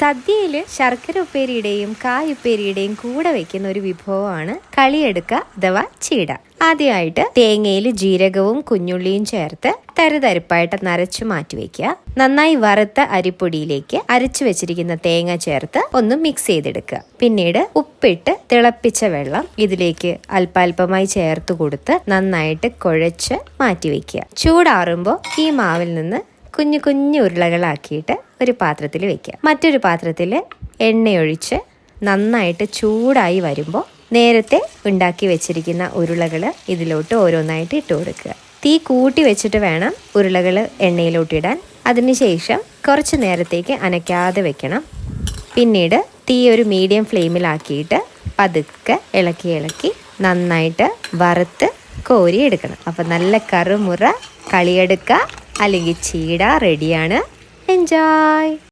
സദ്യയിൽ ശർക്കര ഉപ്പേരിയുടെയും കായുപ്പേരിയുടെയും കൂടെ വെക്കുന്ന ഒരു വിഭവമാണ് കളിയെടുക്ക അഥവാ ചീട. ആദ്യമായിട്ട് തേങ്ങയിൽ ജീരകവും കുഞ്ഞുള്ളിയും ചേർത്ത് തരുതരിപ്പായിട്ട് നരച്ചു മാറ്റി വെക്കുക. നന്നായി വറുത്ത അരിപ്പൊടിയിലേക്ക് അരച്ചു വെച്ചിരിക്കുന്ന തേങ്ങ ചേർത്ത് ഒന്ന് മിക്സ് ചെയ്തെടുക്കുക. പിന്നീട് ഉപ്പിട്ട് തിളപ്പിച്ച വെള്ളം ഇതിലേക്ക് അല്പാൽപമായി ചേർത്ത് കൊടുത്ത് നന്നായിട്ട് കുഴച്ച് മാറ്റി വെക്കുക. ചൂടാറുമ്പോൾ ഈ മാവിൽ നിന്ന് കുഞ്ഞു കുഞ്ഞു ഉരുളകളാക്കിയിട്ട് ഒരു പാത്രത്തിൽ വെക്കുക. മറ്റൊരു പാത്രത്തിൽ എണ്ണയൊഴിച്ച് നന്നായിട്ട് ചൂടായി വരുമ്പോൾ നേരത്തെ ഉണ്ടാക്കി വെച്ചിരിക്കുന്ന ഉരുളകൾ ഇതിലോട്ട് ഓരോന്നായിട്ട് ഇട്ട് കൊടുക്കുക. തീ കൂട്ടി വെച്ചിട്ട് വേണം ഉരുളകൾ എണ്ണയിലോട്ടിടാൻ അതിനുശേഷം കുറച്ച് നേരത്തേക്ക് അനക്കാതെ വെക്കണം. പിന്നീട് തീ ഒരു മീഡിയം ഫ്ലെയിമിലാക്കിയിട്ട് പതുക്കെ ഇളക്കി ഇളക്കി നന്നായിട്ട് വറുത്ത് കോരി എടുക്കണം. അപ്പം നല്ല കറുമുറ കളിയെടുക്കുക അല്ലെങ്കിൽ ചീട റെഡിയാണ് Enjoy!